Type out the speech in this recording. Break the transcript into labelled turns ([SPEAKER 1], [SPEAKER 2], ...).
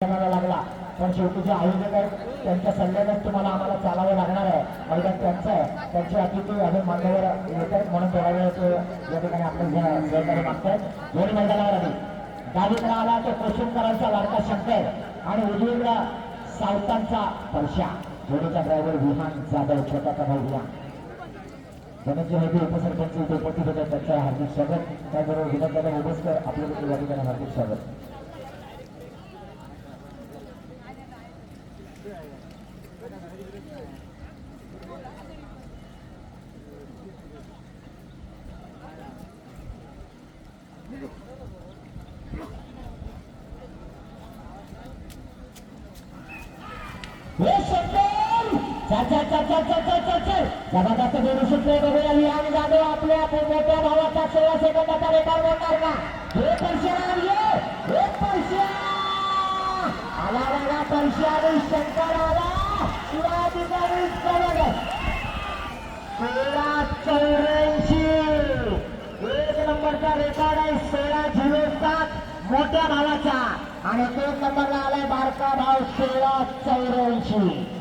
[SPEAKER 1] करावा लागला. पण शेवटी जे आयोजक त्यांच्या सल्ल्यानेच तुम्हाला आम्हाला चालावं लागणार आहे. मैदान त्यांचं आहे त्यांची अतिथी अजून मान्यवर येत आहेत म्हणून थोडा वेळ ते या ठिकाणी आपण सहकार्य मागतायत. दोन मैदानावर आली डावीकडे आला तो कोशिमकरांचा लाडका शंकर आणि उजवीकडे सावतांचा परशा जोडीचा ड्रायव्हर विमान जाधव छोटाचा भाऊ विमान धनंजय हेबी उपसरपंच उपस्थित होते त्यांचं हार्दिक स्वागत. त्याचबरोबर विनोददादा उभसकर आपल्या देखील या ठिकाणी हार्दिक स्वागत. आपल्या मोठ्या भावाचा सोळा सेकंदाचा रेकॉर्ड मोडणार का हे परशा ये एक परशा आला बघा परशा आणि शंकर सोळा चौऱ्याऐंशी. एक नंबरचा रेकॉर्ड आहे सोळा झिरो सात. मोठ्या भावाचा. आणि एक नंबरला आलाय बारका भाव सोळा चौऱ्याऐंशी.